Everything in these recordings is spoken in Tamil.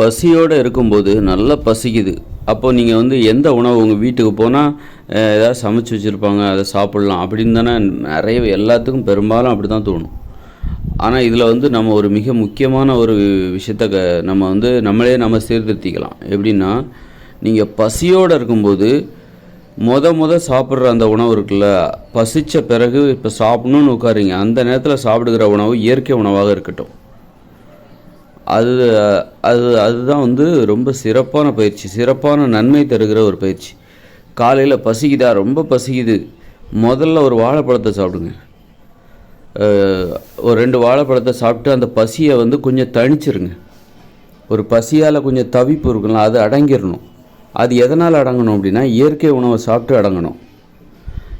பசியோடு இருக்கும்போது நல்லா பசிக்குது. அப்போது நீங்கள் வந்து எந்த உணவு உங்கள் வீட்டுக்கு போனால் ஏதாவது சமைச்சு வச்சுருப்பாங்க அதை சாப்பிட்லாம் அப்படின்னு தானே நிறைய எல்லாத்துக்கும் பெரும்பாலும் அப்படி தான் தோணும். ஆனால் இதில் வந்து நம்ம ஒரு மிக முக்கியமான ஒரு விஷயத்த க நம்ம வந்து நம்மளே நம்ம சீர்திருத்திக்கலாம். எப்படின்னா நீங்கள் பசியோடு இருக்கும்போது மொத மொத சாப்பிட்ற அந்த உணவு இருக்குல்ல பசித்த பிறகு இப்போ சாப்பிட்ணுன்னு உட்காருங்க. அந்த நேரத்தில் சாப்பிடுகிற உணவு இயற்கை உணவாக இருக்கட்டும். அது அது அதுதான் வந்து ரொம்ப சிறப்பான பயிற்சி. சிறப்பான நன்மை தருகிற ஒரு பயிற்சி. காலையில் பசிக்குதா? ரொம்ப பசிக்குது. முதல்ல ஒரு வாழைப்பழத்தை சாப்பிடுங்க. ஒரு ரெண்டு வாழைப்பழத்தை சாப்பிட்டு அந்த பசியை வந்து கொஞ்சம் தணிச்சிருங்க. ஒரு பசியால் கொஞ்சம் தவிப்பு இருக்குல்ல அது அடங்கிடணும். அது எதனால் அடங்கணும் அப்படின்னா இயற்கை உணவை சாப்பிட்டு அடங்கணும்.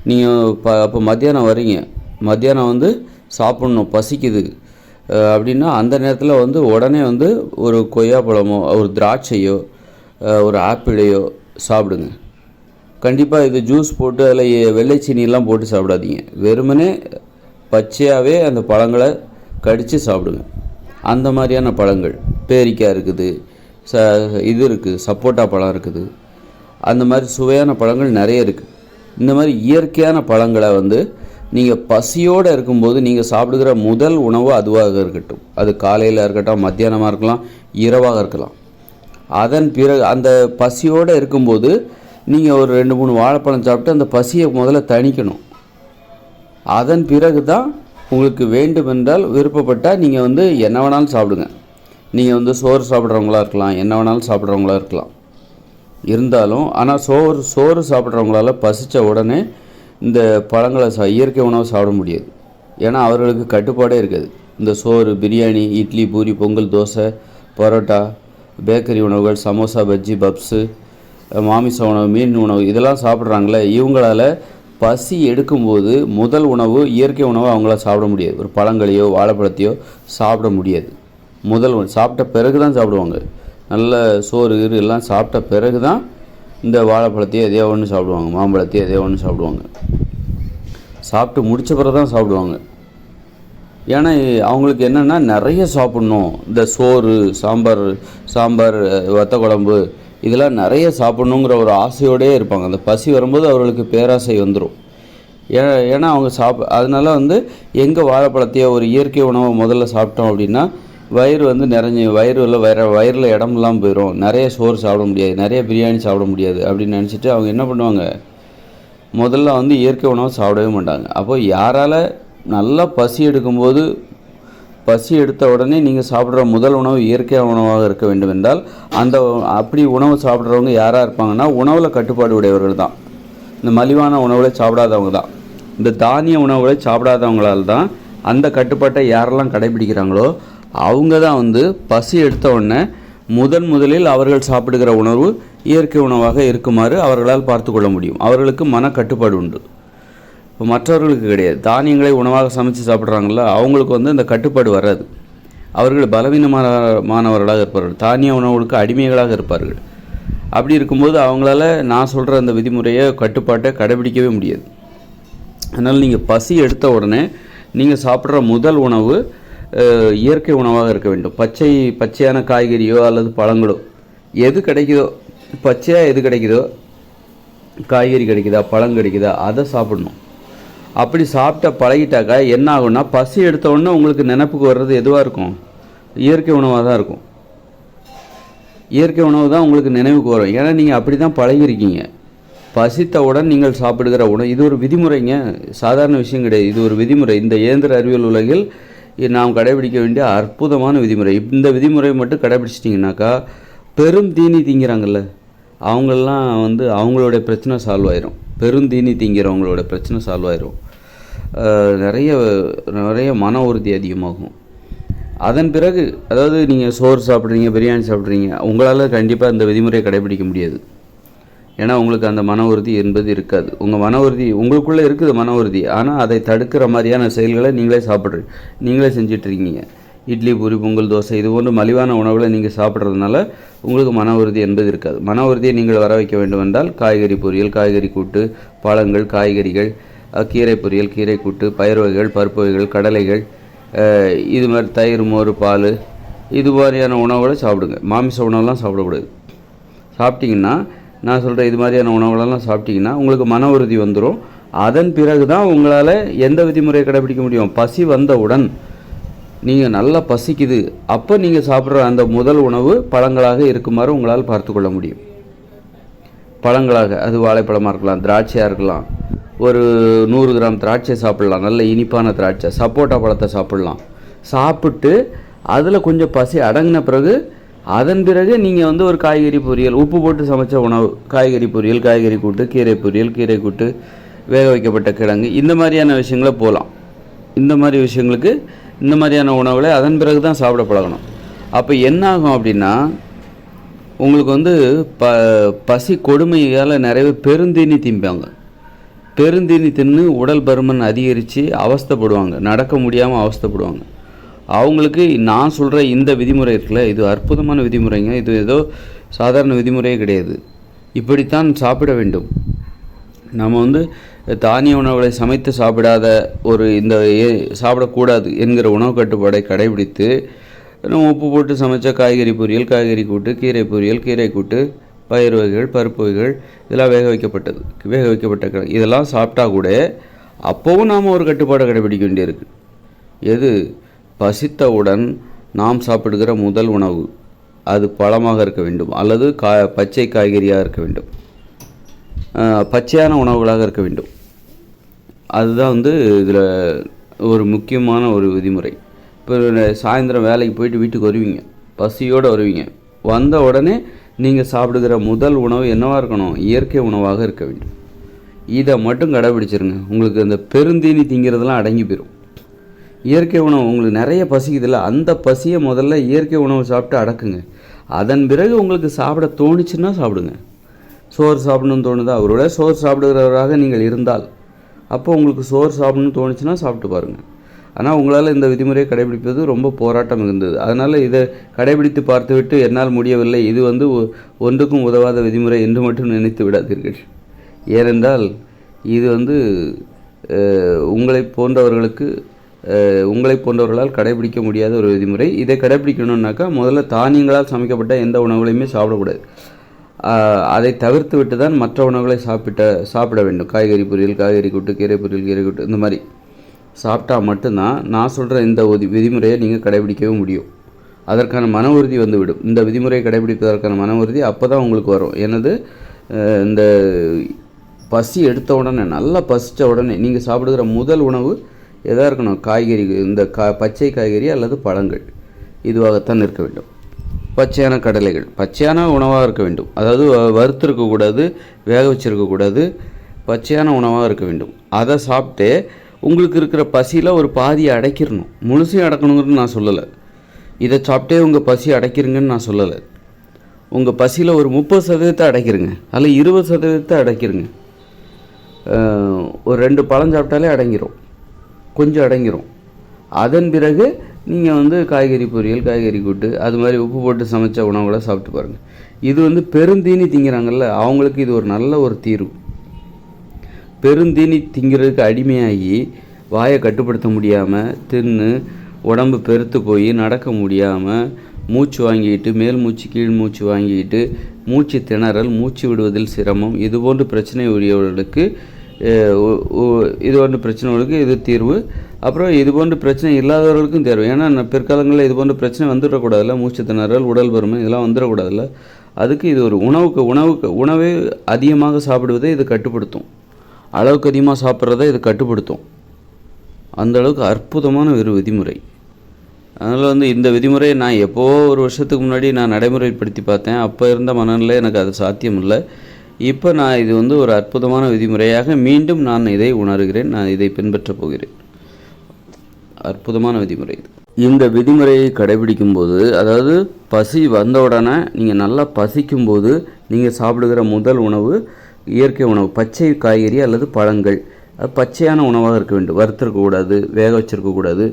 நீங்கள் ப அப்போ மத்தியானம் வரீங்க. மத்தியானம் வந்து சாப்பிட்ணும். பசிக்குது. அப்படின்னா அந்த நேரத்தில் வந்து உடனே வந்து ஒரு கொய்யாப்பழமோ ஒரு திராட்சையோ ஒரு ஆப்பிளையோ சாப்பிடுங்க. கண்டிப்பாக இது ஜூஸ் போட்டு அதில் வெள்ளை சீனியெல்லாம் போட்டு சாப்பிடாதீங்க. வெறுமனே பச்சையாகவே அந்த பழங்களை கடித்து சாப்பிடுங்க. அந்த மாதிரியான பழங்கள். பேரிக்காய் இருக்குது ச இது இருக்குது சப்போட்டா பழம் இருக்குது. அந்த மாதிரி சுவையான பழங்கள் நிறைய இருக்குது இந்த மாதிரி இயற்கையான பழங்களை வந்து நீங்கள் பசியோடு இருக்கும்போது நீங்கள் சாப்பிடுகிற முதல் உணவு அதுவாக இருக்கட்டும். அது காலையில் இருக்கட்டும் மத்தியானமாக இருக்கலாம் இரவாக இருக்கலாம். அதன் பிறகு அந்த பசியோடு இருக்கும்போது நீங்கள் ஒரு ரெண்டு மூணு வாழைப்பழம் சாப்பிட்டு அந்த பசியை முதல்ல தணிக்கணும். அதன் பிறகு தான் உங்களுக்கு வேண்டுமென்றால் விருப்பப்பட்டால் நீங்கள் வந்து என்ன வேணாலும் சாப்பிடுங்க. நீங்கள் வந்து சோறு சாப்பிட்றவங்களா இருக்கலாம் என்ன வேணாலும் சாப்பிட்றவங்களா இருக்கலாம். இருந்தாலும் ஆனால் சோறு சோறு சாப்பிட்றவங்களால பசித்த உடனே இந்த பழங்களை சா இயற்கை உணவு சாப்பிட முடியாது. ஏன்னா அவர்களுக்கு கட்டுப்பாடே இருக்காது. இந்த சோறு பிரியாணி இட்லி பூரி பொங்கல் தோசை பரோட்டா பேக்கரி உணவுகள் சமோசா பஜ்ஜி பப்ஸு மாமிச உணவு மீன் உணவு இதெல்லாம் சாப்பிட்றாங்களே இவங்களால் பசி எடுக்கும்போது முதல் உணவு இயற்கை உணவு அவங்களால சாப்பிட முடியாது. ஒரு பழங்களையோ வாழைப்பழத்தையோ சாப்பிட முடியாது. முதல் உணவு. சாப்பிட்ட பிறகு தான் சாப்பிடுவாங்க. நல்ல சோறு கீறு எல்லாம் சாப்பிட்ட பிறகு தான் இந்த வாழைப்பழத்தையே எதையோ ஒன்று சாப்பிடுவாங்க மாம்பழத்தையே எதையோ ஒன்று சாப்பிடுவாங்க. சாப்பிட்டு முடித்த பிறகு தான் சாப்பிடுவாங்க. ஏன்னா அவங்களுக்கு என்னென்னா நிறைய சாப்பிட்ணும். இந்த சோறு சாம்பார் சாம்பார் வத்த குழம்பு இதெல்லாம் நிறைய சாப்பிட்ணுங்கிற ஒரு ஆசையோடயே இருப்பாங்க. அந்த பசி வரும்போது அவர்களுக்கு பேராசை வந்துடும் ஏ ஏன்னா அவங்க சாப் அதனால வந்து எங்கே வாழைப்பழத்தையோ ஒரு இயற்கை உணவை முதல்ல சாப்பிட்டோம் அப்படின்னா வயிறு வந்து நிறைஞ்சி வயிறு இல்லை வயிற வயிறில் இடம் இல்லாமல் போயிடும் நிறைய சோறு சாப்பிட முடியாது நிறைய பிரியாணி சாப்பிட முடியாது அப்படின்னு நினச்சிட்டு அவங்க என்ன பண்ணுவாங்க? முதல்ல வந்து இயற்கை உணவை சாப்பிடவே மாட்டாங்க. அப்போ யாரால் நல்லா பசி எடுக்கும்போது பசி எடுத்த உடனே நீங்கள் சாப்பிட்ற முதல் உணவு இயற்கை உணவாக இருக்க வேண்டும் என்றால் அந்த அப்படி உணவு சாப்பிட்றவங்க யாராக இருப்பாங்கன்னா உணவில் கட்டுப்பாடு உடையவர்கள் தான். இந்த மலிவான உணவுகளை சாப்பிடாதவங்க தான். இந்த தானிய உணவுகளை சாப்பிடாதவங்களால் தான் அந்த கட்டுப்பாட்டை யாரெல்லாம் கடைபிடிக்கிறாங்களோ அவங்க தான் வந்து பசி எடுத்த உடனே முதன் முதலில் அவர்கள் சாப்பிடுகிற உணவு இயற்கை உணவாக இருக்குமாறு அவர்களால் பார்த்து கொள்ள முடியும். அவர்களுக்கு மன கட்டுப்பாடு உண்டு. இப்போ மற்றவர்களுக்கு கிடையாது. தானியங்களை உணவாக சமைச்சு சாப்பிட்றாங்களா அவங்களுக்கு வந்து இந்த கட்டுப்பாடு வராது. அவர்கள் பலவீனமான மாணவர்களாக இருப்பார்கள். தானிய உணவுகளுக்கு அடிமைகளாக இருப்பார்கள். அப்படி இருக்கும்போது அவங்களால நான் சொல்கிற அந்த விதிமுறையை கட்டுப்பாட்டை கடைபிடிக்கவே முடியாது. அதனால் நீங்கள் பசி எடுத்த உடனே நீங்கள் சாப்பிட்ற முதல் உணவு இயற்கை உணவாக இருக்க வேண்டும். பச்சை பச்சையான காய்கறியோ அல்லது பழங்களோ எது கிடைக்குதோ பச்சையாக எது கிடைக்குதோ காய்கறி கிடைக்குதா பழம் கிடைக்குதா அதை சாப்பிடணும். அப்படி சாப்பிட்ட பழகிட்டாக்கா என்ன ஆகும்னா பசி எடுத்தோடனே உங்களுக்கு நினப்புக்கு வர்றது எதுவாக இருக்கும்? இயற்கை உணவாக தான் இருக்கும். இயற்கை உணவு தான் உங்களுக்கு நினைவுக்கு வரும். ஏன்னா நீங்கள் அப்படி தான் பழகிருக்கீங்க பசித்தவுடன் நீங்கள் சாப்பிடுகிற உணவு. இது ஒரு விதிமுறைங்க. சாதாரண விஷயம் கிடையாது. இது ஒரு விதிமுறை. இந்த இயந்திர அறிவியல் உலகில் நாம் கடைபிடிக்க வேண்டிய அற்புதமான விதிமுறை. இந்த விதிமுறை மட்டும் கடைபிடிச்சிட்டிங்கனாக்கா பெரும் தீனி தீங்கிறாங்கல்ல அவங்களெலாம் வந்து அவங்களோட பிரச்சனை சால்வ் ஆயிரும். பெரும் தீனி திங்கிறவங்களோட பிரச்சனை சால்வ் ஆயிரும். நிறைய நிறைய மன உறுதி அதிகமாகும். அதன் பிறகு அதாவது நீங்கள் சோறு சாப்பிட்றீங்க பிரியாணி சாப்பிட்றீங்க உங்களால் கண்டிப்பாக இந்த விதிமுறையை கடைபிடிக்க முடியாது. ஏன்னா உங்களுக்கு அந்த மன உறுதி என்பது இருக்காது. உங்கள் மன உறுதி உங்களுக்குள்ளே இருக்குது மன உறுதி. ஆனால் அதை தடுக்கிற மாதிரியான செயல்களை நீங்களே சாப்பிட்றீங்க நீங்களே செஞ்சிட்ருக்கீங்க. இட்லி பூரி பொங்கல் தோசை இது போன்ற மலிவான உணவுகளை நீங்கள் சாப்பிட்றதுனால உங்களுக்கு மன உறுதி என்பது இருக்காது. மன உறுதியை நீங்கள் வர வைக்க வேண்டுமென்றால் காய்கறி பொரியல் காய்கறி கூட்டு பழங்கள் காய்கறிகள் கீரை பொரியல் கீரை கூட்டு பயிர் வகைகள் பருப்பு வகைகள் கடலைகள் இது மாதிரி தயிர் மோர் பால் இது மாதிரியான உணவுகளை சாப்பிடுங்க. மாமிச உணவுலாம் சாப்பிடக்கூடாது. சாப்பிட்டிங்கன்னா நான் சொல்கிற இது மாதிரியான உணவுகளெல்லாம் சாப்பிட்டீங்கன்னா உங்களுக்கு மன உறுதி வந்துடும் அதன் பிறகு தான் உங்களால் எந்த விதிமுறையை கடைபிடிக்க முடியும்? பசி வந்தவுடன். நீங்கள் நல்லா பசிக்குது. அப்போ நீங்கள் சாப்பிட்ற அந்த முதல் உணவு பழங்களாக இருக்குமாறு உங்களால் பார்த்து கொள்ள முடியும். பழங்களாக அது வாழைப்பழமாக இருக்கலாம் திராட்சையாக இருக்கலாம். ஒரு நூறு கிராம் திராட்சை சாப்பிட்லாம். நல்ல இனிப்பான திராட்சை சப்போட்டா பழத்தை சாப்பிட்லாம். சாப்பிட்டு அதில் கொஞ்சம் பசி அடங்கின பிறகு அதன் பிறகு நீங்கள் வந்து ஒரு காய்கறி பொரியல் உப்பு போட்டு சமைச்ச உணவு காய்கறி பொரியல் காய்கறி கூட்டு கீரை பொரியல் கீரை கூட்டு வேக வைக்கப்பட்ட கிழங்கு இந்த மாதிரியான விஷயங்களை போகலாம் இந்த மாதிரி விஷயங்களுக்கு இந்த மாதிரியான உணவுகளை அதன் பிறகு தான் சாப்பிட பழகணும். அப்போ என்ன ஆகும் அப்படின்னா உங்களுக்கு வந்து ப பசி கொடுமையால் நிறைய பெருந்தீனி திம்பாங்க. பெருந்தீனி தின்னு உடல் பருமன் அதிகரித்து அவஸ்தைப்படுவாங்க. நடக்க முடியாமல் அவஸ்தைப்படுவாங்க. அவங்களுக்கு நான் சொல்கிற இந்த விதிமுறை இருக்குல்ல இது அற்புதமான விதிமுறைங்க. இது ஏதோ சாதாரண விதிமுறையே கிடையாது. இப்படித்தான் சாப்பிட வேண்டும். நம்ம வந்து தானிய உணவுகளை சமைத்து சாப்பிடாத ஒரு இந்த ஏ- சாப்பிடக்கூடாது என்கிற உணவு கட்டுப்பாடை கடைபிடித்து நம்ம உப்பு போட்டு சமைச்ச காய்கறி பொரியல் காய்கறி கூட்டு கீரை பொரியல் கீரை கூட்டு பயிர் வகைகள் பருப்பு வகைகள் இதெல்லாம் வேக வைக்கப்பட்டது. வேக வைக்கப்பட்ட இதெல்லாம் சாப்பிட்டா கூட அப்போவும் நாம் ஒரு கட்டுப்பாடை கடைபிடிக்க வேண்டியிருக்கு. எது? பசித்தவுடன் நாம் சாப்பிடுகிற முதல் உணவு. அது பழமாக இருக்க வேண்டும். அல்லது கா பச்சை காய்கறியாக இருக்க வேண்டும். பச்சையான உணவுகளாக இருக்க வேண்டும். அதுதான் வந்து இதில் ஒரு முக்கியமான ஒரு விதிமுறை. இப்போ சாயந்தரம் வேலைக்கு போயிட்டு வீட்டுக்கு வருவீங்க. பசியோடு வருவீங்க. வந்த உடனே நீங்கள் சாப்பிடுகிற முதல் உணவு என்னவாக இருக்கணும்? இயற்கை உணவாக இருக்க வேண்டும். இதை மட்டும் கடைபிடிச்சிருங்க. உங்களுக்கு அந்த பெருந்தீனி திங்கிறதெல்லாம் அடங்கி போயிடும் இயற்கை உணவு உங்களுக்கு நிறைய பசிக்குதுல்ல அந்த பசியை முதல்ல இயற்கை உணவு சாப்பிட்டு அடக்குங்க. அதன் பிறகு உங்களுக்கு சாப்பிட தோணுச்சுன்னா சாப்பிடுங்க. சோறு சாப்பிடணும்னு தோணுதா? அவரோட சோறு சாப்பிடுகிறவராக நீங்கள் இருந்தால் அப்போ உங்களுக்கு சோறு சாப்பிடணும்னு தோணுச்சுன்னா சாப்பிட்டு பாருங்கள் ஆனால் உங்களால் இந்த விதிமுறையை கடைபிடிப்பது ரொம்ப போராட்டம் இருந்தது. அதனால் இதை கடைபிடித்து பார்த்துவிட்டு என்னால் முடியவில்லை. இது வந்து ஒ- ஒன்றுக்கும் உதவாத விதிமுறை என்று மட்டும் நினைத்து விடாதீர்கள். ஏனென்றால் இது வந்து உங்களை போன்றவர்களுக்கு உங்களை போன்றவர்களால் கடைபிடிக்க முடியாத ஒரு விதிமுறை. இதை கடைபிடிக்கணுன்னாக்கா முதல்ல தானியங்களால் சமைக்கப்பட்ட எந்த உணவுகளையுமே சாப்பிடக்கூடாது. அதை தவிர்த்து விட்டு தான் மற்ற உணவுகளை சாப்பிட்ட சாப்பிட வேண்டும். காய்கறி பொரியல் காய்கறி கூட்டு கீரை பொரியல் கீரை கூட்டு இந்த மாதிரி. சாப்பிட்டா மட்டும்தான் நான் சொல்கிற இந்த விதிமுறையை நீங்கள் கடைபிடிக்கவே முடியும். அதற்கான மன உறுதி வந்துவிடும். இந்த விதிமுறையை கடைபிடிப்பதற்கான மன உறுதி அப்போ தான் உங்களுக்கு வரும். எனது இந்த பசி எடுத்த உடனே நல்லா பசித்த உடனே நீங்கள் சாப்பிடுகிற முதல் உணவு எதாக இருக்கணும் காய்கறி இந்த கா பச்சை காய்கறி அல்லது பழங்கள். இதுவாகத்தான் இருக்க வேண்டும். பச்சையான கடலைகள். பச்சையான உணவாக இருக்க வேண்டும். அதாவது வ- வறுத்திருக்கக்கூடாது வேக வச்சிருக்கக்கூடாது பச்சையான உணவாக இருக்க வேண்டும். அதை சாப்பிட்டு உங்களுக்கு இருக்கிற பசியில் ஒரு பாதியை அடைக்கிறணும். முழுசையும் அடக்கணுங்கிறது நான் சொல்லலை. இதை சாப்பிட்டே உங்கள் பசி அடைக்கிறீங்கன்னு நான் சொல்லலை. உங்கள் பசியில் ஒரு முப்பது சதவீதத்தை அடைக்கிறங்க. அதில் இருபது சதவீதத்தை அடைக்கிறங்க. ஒரு ரெண்டு பழம் சாப்பிட்டாலே அடங்கிடும் கொஞ்சம் அடங்கிரும். அதன் பிறகு நீங்கள் வந்து காய்கறி பொரியல் காய்கறி கூட்டு அது மாதிரி உப்பு போட்டு சமைச்ச உணவுகளை சாப்பிட்டு பாருங்கள் இது வந்து பெருந்தீனி திங்கிறாங்கல்ல அவங்களுக்கு இது ஒரு நல்ல ஒரு தீர்வு. பெருந்தீனி திங்கிறதுக்கு அடிமையாகி வாயை கட்டுப்படுத்த முடியாமல் தின்னு உடம்பு பெருத்து போய் நடக்க முடியாமல் மூச்சு வாங்கிட்டு மேல் மூச்சு கீழ் மூச்சு வாங்கிட்டு மூச்சு திணறல் மூச்சு விடுவதில் சிரமம் இது போன்ற பிரச்சனை உடையவர்களுக்கு இது போன்ற பிரச்சனைகளுக்கு இது தீர்வு. அப்புறம் இது போன்ற பிரச்சனை இல்லாதவர்களுக்கும் தேர்வு. ஏன்னா பிற்காலங்களில் இது போன்ற பிரச்சனை வந்துடக்கூடாதுல்ல. மூச்சு திணறல் உடல் பருமன் இதெல்லாம் வந்துடக்கூடாதுல்ல. அதுக்கு இது ஒரு உணவுக்கு உணவுக்கு உணவே அதிகமாக சாப்பிடுவதை இது கட்டுப்படுத்தும். அளவுக்கு அதிகமாக சாப்பிட்றத இது கட்டுப்படுத்தும். அந்த அளவுக்கு அற்புதமான ஒரு விதிமுறை. அதனால் வந்து இந்த விதிமுறையை நான் எப்போ ஒரு வருஷத்துக்கு முன்னாடி நான் நடைமுறைப்படுத்தி பார்த்தேன். அப்போ இருந்த மனநிலை எனக்கு அது சாத்தியம் இல்லை இப்போ நான் இது வந்து ஒரு அற்புதமான விதிமுறையாக மீண்டும் நான் இதை உணர்கிறேன் நான் இதை பின்பற்றப் போகிறேன். அற்புதமான விதிமுறை இது. இந்த விதிமுறையை கடைபிடிக்கும் போது அதாவது பசி வந்த உடனே நீங்கள் நல்லா பசிக்கும் போது நீங்கள் சாப்பிடுகிற முதல் உணவு இயற்கை உணவு பச்சை காய்கறி அல்லது பழங்கள். அது பச்சையான உணவாக இருக்க வேண்டும். வறுத்திருக்கக்கூடாது வேக வச்சிருக்கக்கூடாது.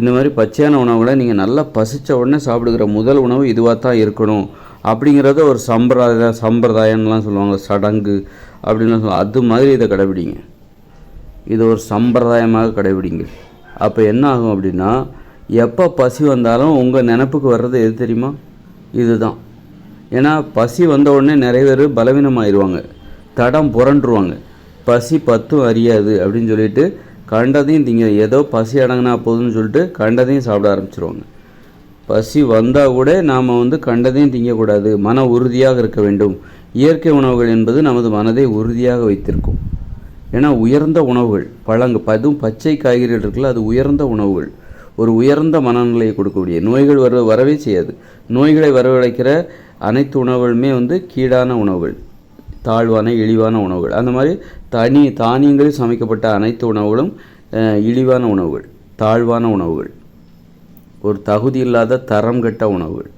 இந்த மாதிரி பச்சையான உணவுகளை நீங்கள் நல்லா பசித்த உடனே சாப்பிடுகிற முதல் உணவு இதுவாக தான் இருக்கணும். அப்படிங்கிறத ஒரு சம்பிரதாய சம்பிரதாயம்லாம் சொல்லுவாங்க. சடங்கு அப்படின்லாம் சொல்லுவாங்க. அது மாதிரி இதை கடைபிடிங்க. இது ஒரு சம்பிரதாயமாக கடைபிடிங்க. அப்போ என்ன ஆகும் அப்படின்னா எப்போ பசி வந்தாலும் உங்கள் நினப்புக்கு வர்றது எது தெரியுமா? இதுதான். ஏன்னா பசி வந்த உடனே நிறைய பேர் பலவீனமாயிருவாங்க. தடம் புரண்டுருவாங்க. பசி பத்தும் அறியாது அப்படின்னு சொல்லிட்டு கண்டதையும் திங்க ஏதோ பசி அடங்கினா போதும்னு சொல்லிட்டு கண்டதையும் சாப்பிட ஆரம்பிச்சிருவாங்க. பசி வந்தால் கூட நாம் வந்து கண்டதையும் திங்கக்கூடாது. மன உறுதியாக இருக்க வேண்டும். இயற்கை உணவுகள் என்பது நமது மனதை உறுதியாக வைத்திருக்கும். ஏன்னா உயர்ந்த உணவுகள் பழங்கு அதுவும் பச்சை காய்கறிகள் இருக்குல்ல அது உயர்ந்த உணவுகள். ஒரு உயர்ந்த மனநிலையை கொடுக்கக்கூடிய நோய்கள் வர வரவே செய்யாது. நோய்களை வரவழைக்கிற அனைத்து உணவுகளுமே வந்து கீழான உணவுகள். தாழ்வான இழிவான உணவுகள். அந்த மாதிரி தனி தானியங்களில் சமைக்கப்பட்ட அனைத்து உணவுகளும் இழிவான உணவுகள் தாழ்வான உணவுகள். ஒரு தகுதி இல்லாத தரம் கெட்ட உணவுகள்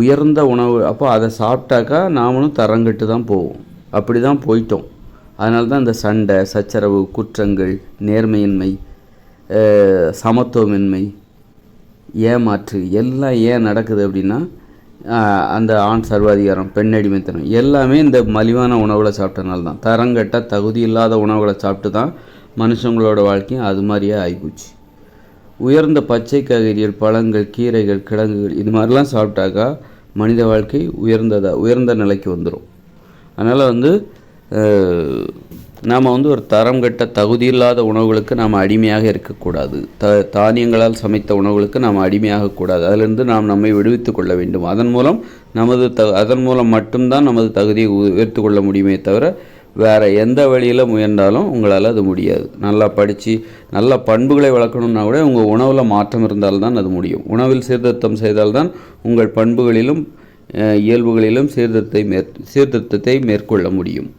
உயர்ந்த உணவு அப்போ அதை சாப்பிட்டாக்கா நாமளும் தரங்கெட்டு தான் போவோம். அப்படி தான் போயிட்டோம். அதனால தான் இந்த சண்டை சச்சரவு குற்றங்கள் நேர்மையின்மை சமத்துவமின்மை ஏமாற்று எல்லாம் ஏன் நடக்குது அப்படின்னா அந்த ஆண் சர்வாதிகாரம் பெண்ணடிமைத்தனம் எல்லாமே இந்த மலிவான உணவுகளை சாப்பிட்டனால தான். தரங்கட்ட தகுதி இல்லாத உணவுகளை சாப்பிட்டு தான் மனுஷங்களோட வாழ்க்கையும் அது மாதிரியே ஆகிப்போச்சு. உயர்ந்த பச்சை காய்கறிகள் பழங்கள் கீரைகள் கிழங்குகள் இது மாதிரிலாம் சாப்பிட்டாக்கா மனித வாழ்க்கை உயர்ந்ததாக உயர்ந்த நிலைக்கு வந்துடும் அதனால் வந்து நாம் வந்து ஒரு தரம் கட்ட தகுதியில்லாத உணவுகளுக்கு நாம் அடிமையாக இருக்கக்கூடாது. த தானியங்களால் சமைத்த உணவுகளுக்கு நாம் அடிமையாகக்கூடாது அதிலிருந்து நாம் நம்மை விடுவித்து கொள்ள வேண்டும். அதன் மூலம் நமது த அதன் மூலம் மட்டும்தான் நமது தகுதியை உயர்த்து கொள்ள முடியுமே தவிர வேறு எந்த வழியில் முயன்றாலும் உங்களால் அது முடியாது. நல்லா படித்து நல்ல பண்புகளை வளர்க்கணும்னா கூட உங்கள் உணவில் மாற்றம் இருந்தால்தான் அது முடியும். உணவில் சீர்திருத்தம் செய்தால்தான் உங்கள் பண்புகளிலும் இயல்புகளிலும் சீர்திருத்தத்தை மேற் சீர்திருத்தத்தை மேற்கொள்ள முடியும்.